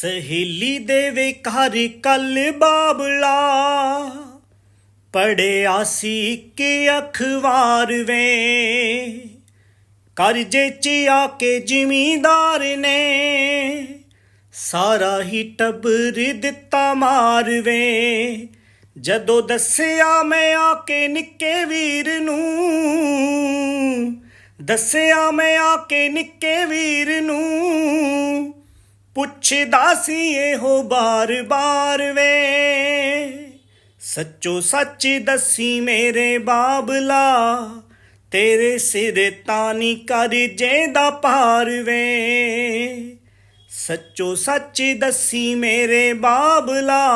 ਸਹੇਲੀ ਦੇ ਵੇ ਘਰ ਕੱਲ ਬਾਬਲਾ। ਪੜਿਆ ਸੀ ਕਿ ਅਖਬਾਰ ਵੇ। ਕਰਜੇ ਚ ਆ ਕੇ ਜ਼ਿਮੀਂਦਾਰ ਨੇ। ਸਾਰਾ ਹੀ ਟੱਬਰ ਦਿੱਤਾ ਮਾਰ ਵੇ। ਜਦੋਂ ਦੱਸਿਆ ਮੈਂ ਆ ਕੇ ਨਿੱਕੇ ਵੀਰ ਨੂੰ। ਦੱਸਿਆ ਮੈਂ ਆ ਕੇ ਨਿੱਕੇ ਵੀਰ ਨੂੰ। ਪੁੱਛਦਾ ਸੀ ਇਹੋ ਬਾਰ-ਬਾਰ ਵੇ। ਸੱਚੋ ਸੱਚ ਦੱਸੀ ਮੇਰੇ ਬਾਬਲਾ, ਤੇਰੇ ਸਿਰ ਤਾਨੀ ਕਰ ਦਾ ਪਾਰ ਵੇ। ਸੱਚੋ ਸੱਚ ਦੱਸੀ ਮੇਰੇ ਬਾਬਲਾ,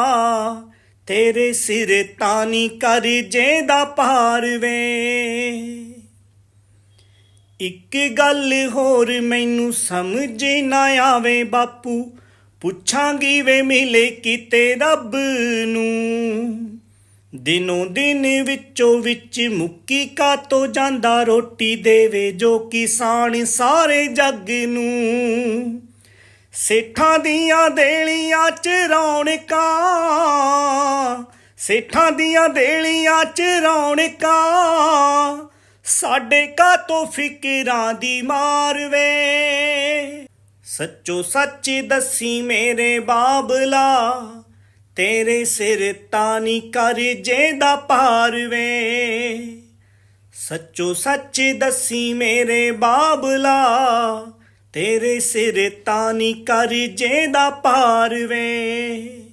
ਤੇਰੇ ਸਿਰ ਤਾਨੀ ਕਰ ਦਾ ਪਾਰ ਵੇ। ਇੱਕ ਗੱਲ ਹੋਰ ਮੈਨੂੰ ਸਮਝ ਨਾ ਆਵੇ ਬਾਪੂ, ਪੁੱਛਾਂਗੀ ਵੇ ਮਿਲੇ ਕਿਤੇ ਰੱਬ ਨੂੰ। ਦਿਨੋਂ ਦਿਨ ਵਿੱਚੋਂ ਵਿੱਚ ਮੁੱਕੀ ਕਾਤੋਂ ਜਾਂਦਾ ਰੋਟੀ ਦੇਵੇ ਜੋ ਕਿਸਾਨ ਸਾਰੇ ਜੱਗ ਨੂੰ। ਸੇਠਾਂ ਦੀਆਂ ਦੇਲੀਆਂ ਚ ਰੌਣਕਾਂ, ਸੇਠਾਂ ਦੀਆਂ ਦੇਲੀਆਂ ਚ ਰੌਣਕਾਂ ਸਾਡੇ ਕਾ ਤੋਂ ਫਿਕਰਾਂ ਦੀ ਮਾਰ ਵੇ। ਸੱਚੋ ਸੱਚ ਦੱਸੀ ਮੇਰੇ ਬਾਬਲਾ, ਤੇਰੇ ਸਿਰ ਤਾਨੀ ਕਰ ਦਾ ਪਾਰ ਵੇ। ਸੱਚੋ ਸੱਚ ਦੱਸੀ ਮੇਰੇ ਬਾਬਲਾ, ਤੇਰੇ ਸਿਰ ਤਾਨੀ ਕਰ ਦਾ ਪਾਰ ਵੇ।